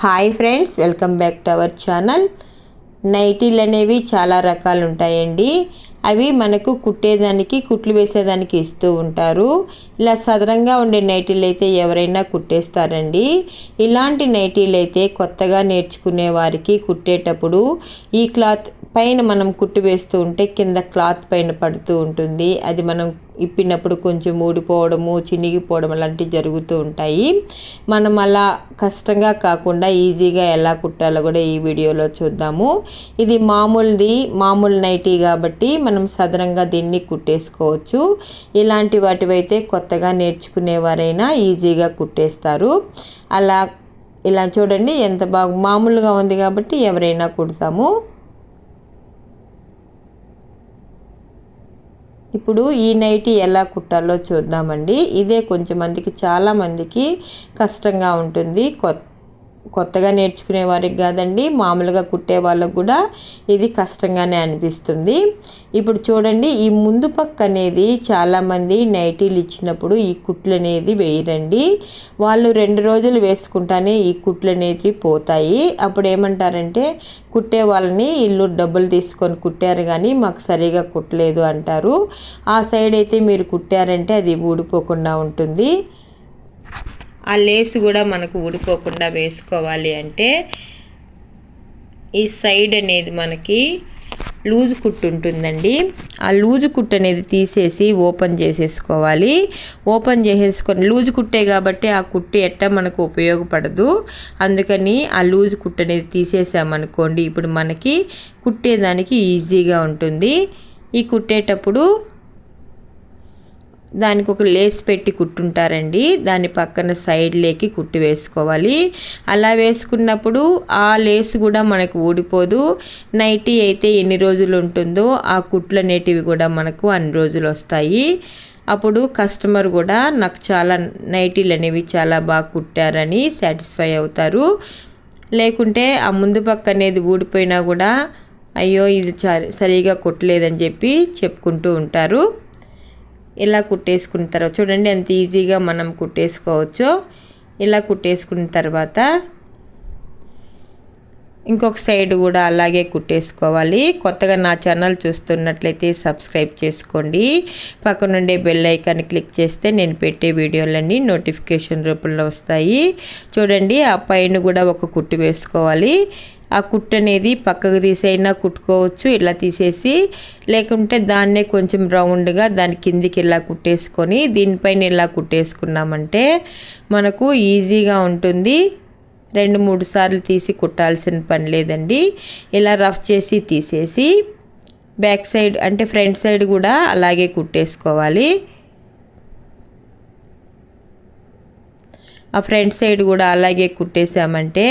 Hi friends welcome back to our channel నైటీలు అనేవి చాలా రకాలు ఉంటాయండి అవి మనకు కుట్టేదానికి కుట్లు వేసేదానికి ఇస్తూ ఉంటారు. ఇలా సదరంగా ఉండే నైటీలు అయితే ఎవరైనా కుట్టేస్తారండి. ఇలాంటి నైటీలు అయితే కొత్తగా నేర్చుకునే వారికి కుట్టేటప్పుడు ఈ క్లాత్ పైన మనం కుట్టు వేస్తూ ఉంటే కింద క్లాత్ పైన పడుతూ ఉంటుంది. అది మనం ఇప్పినప్పుడు కొంచెం ఊడిపోవడము చినిగిపోవడం అలాంటివి జరుగుతూ ఉంటాయి. మనం అలా కష్టంగా కాకుండా ఈజీగా ఎలా కుట్టాలో కూడా ఈ వీడియోలో చూద్దాము. ఇది మామూలుది మామూలు నైటీ కాబట్టి మనం సదరంగా దీన్ని కుట్టేసుకోవచ్చు. ఇలాంటి వాటివైతే కొత్తగా నేర్చుకునేవారైనా ఈజీగా కుట్టేస్తారు. అలా ఇలా చూడండి ఎంత బాగా మామూలుగా ఉంది కాబట్టి ఎవరైనా కుడతాము. ఇప్పుడు ఈ నైటీ ఎలా కుట్టాలో చూద్దామండి. ఇదే కొంచెం మందికి చాలామందికి కష్టంగా ఉంటుంది. కొత్త కొత్తగా నేర్చుకునే వారికి కాదండి మామూలుగా కుట్టే వాళ్ళకు కూడా ఇది కష్టంగానే అనిపిస్తుంది. ఇప్పుడు చూడండి ఈ ముందు పక్క అనేది చాలామంది నైటీలు ఇచ్చినప్పుడు ఈ కుట్లు అనేది వేయరండి. వాళ్ళు రెండు రోజులు వేసుకుంటానే ఈ కుట్లు అనేవి పోతాయి. అప్పుడు ఏమంటారంటే కుట్టే వాళ్ళని ఇల్లు డబ్బులు తీసుకొని కుట్టారు కానీ మాకు సరిగా కుట్టలేదు అంటారు. ఆ సైడ్ అయితే మీరు కుట్టారంటే అది ఊడిపోకుండా ఉంటుంది. ఆ లేస్ కూడా మనకు ఊడిపోకుండా వేసుకోవాలి అంటే ఈ సైడ్ అనేది మనకి లూజ్ కుట్టు ఉంటుందండి. ఆ లూజ్ కుట్టు అనేది తీసేసి ఓపెన్ చేసేసుకోవాలి. ఓపెన్ చేసేసుకొని లూజ్ కుట్టే కాబట్టి ఆ కుట్టు ఎట్ట మనకు ఉపయోగపడదు. అందుకని ఆ లూజ్ కుట్టు అనేది తీసేసామనుకోండి ఇప్పుడు మనకి కుట్టేదానికి ఈజీగా ఉంటుంది. ఈ కుట్టేటప్పుడు దానికి ఒక లేస్ పెట్టి కుట్టుంటారండి. దాని పక్కన సైడ్ లేకి కుట్టి వేసుకోవాలి. అలా వేసుకున్నప్పుడు ఆ లేస్ కూడా మనకు ఊడిపోదు. నైటీ అయితే ఎన్ని రోజులు ఉంటుందో ఆ కుట్లు అనేటివి కూడా మనకు అన్ని రోజులు వస్తాయి. అప్పుడు కస్టమర్ కూడా నాకు చాలా నైటీలు అనేవి చాలా బాగా కుట్టారని సాటిస్ఫై అవుతారు. లేకుంటే ఆ ముందు పక్క అనేది ఊడిపోయినా కూడా అయ్యో ఇది సరిగా కుట్టలేదని చెప్పి చెప్పుకుంటూ ఉంటారు. ఇలా కుట్టేసుకున్న తర్వాత చూడండి ఎంత ఈజీగా మనం కుట్టేసుకోవచ్చో. ఇలా కుట్టేసుకున్న తర్వాత ఇంకొక సైడ్ కూడా అలాగే కుట్టేసుకోవాలి. కొత్తగా నా ఛానల్ చూస్తున్నట్లయితే సబ్స్క్రైబ్ చేసుకోండి. పక్కనుండే బెల్ ఐకాన్ క్లిక్ చేస్తే నేను పెట్టే వీడియోలన్నీ నోటిఫికేషన్ రూపంలో వస్తాయి. చూడండి ఆ పైన కూడా ఒక కుట్టు వేసుకోవాలి. ఆ కుట్టు అనేది పక్కకు తీసైనా కుట్టుకోవచ్చు ఇలా తీసేసి లేకుంటే దాన్నే కొంచెం రౌండ్గా దాని కిందికి ఇలా కుట్టేసుకొని దీనిపైన ఇలా కుట్టేసుకున్నామంటే మనకు ఈజీగా ఉంటుంది. రెండు మూడు సార్లు తీసి కుట్టాల్సిన పని లేదండి. ఇలా రఫ్ చేసి తీసేసి బ్యాక్ సైడ్ అంటే ఫ్రంట్ సైడ్ కూడా అలాగే కుట్టేసుకోవాలి. ఆ ఫ్రంట్ సైడ్ కూడా అలాగే కుట్టేసామంటే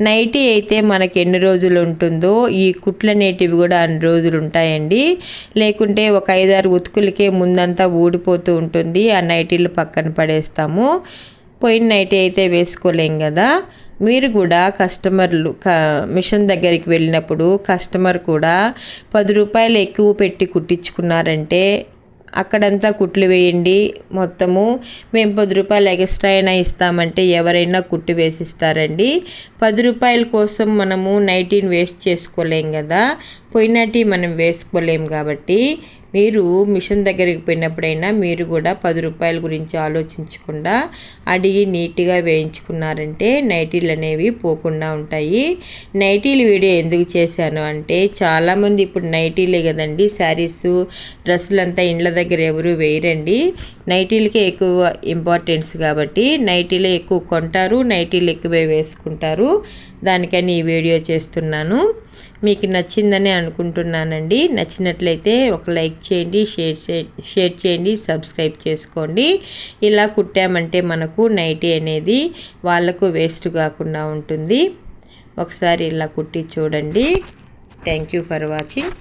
నైటీ అయితే మనకి ఎన్ని రోజులు ఉంటుందో ఈ కుట్లనేటివి కూడా అన్ని రోజులు ఉంటాయండి. లేకుంటే ఒక ఐదారు ఉతుకులకే ముందంతా ఊడిపోతూ ఉంటుంది ఆ నైటీలు పక్కన పడేస్తాము. పోయిన నైటీ అయితే వేసుకోలేం కదా. మీరు కూడా కస్టమర్లు క మిషన్ దగ్గరికి వెళ్ళినప్పుడు కస్టమర్ కూడా పది రూపాయలు ఎక్కువ పెట్టి కుట్టించుకున్నారంటే అక్కడంతా కుట్లు వేయండి. మొత్తము మేము పది రూపాయలు ఎక్స్ట్రా అయినా ఇస్తామంటే ఎవరైనా కుట్టు వేసిస్తారండి. పది రూపాయల కోసం మనము నైటీని వేస్ట్ చేసుకోలేం కదా. పోయినటి మనం వేసుకోలేం కాబట్టి మీరు మిషన్ దగ్గరికి పోయినప్పుడైనా మీరు కూడా పది రూపాయల గురించి ఆలోచించకుండా అడిగి నీట్గా వేయించుకున్నారంటే నైటీలు అనేవి పోకుండా ఉంటాయి. నైటీలు వీడియో ఎందుకు చేశాను అంటే చాలామంది ఇప్పుడు నైటీలే కదండి శారీస్ డ్రెస్సులంతా ఇండ్ల దగ్గర ఎవరు వేయరండి. నైటీలకే ఎక్కువ ఇంపార్టెన్స్ కాబట్టి నైటీలే ఎక్కువ కొంటారు నైటీలు ఎక్కువే వేసుకుంటారు. దానికని ఈ వీడియో చేస్తున్నాను. మీకు నచ్చిందని అనుకుంటున్నానండి. నచ్చినట్లయితే ఒక లైక్ చేయండి షేర్ షేర్ చేయండి సబ్స్క్రైబ్ చేసుకోండి. ఇలా కుట్టామంటే మనకు నైటీ అనేది వాళ్ళకు వేస్ట్ కాకుండా ఉంటుంది. ఒకసారి ఇలా కుట్టి చూడండి. Thank you for watching.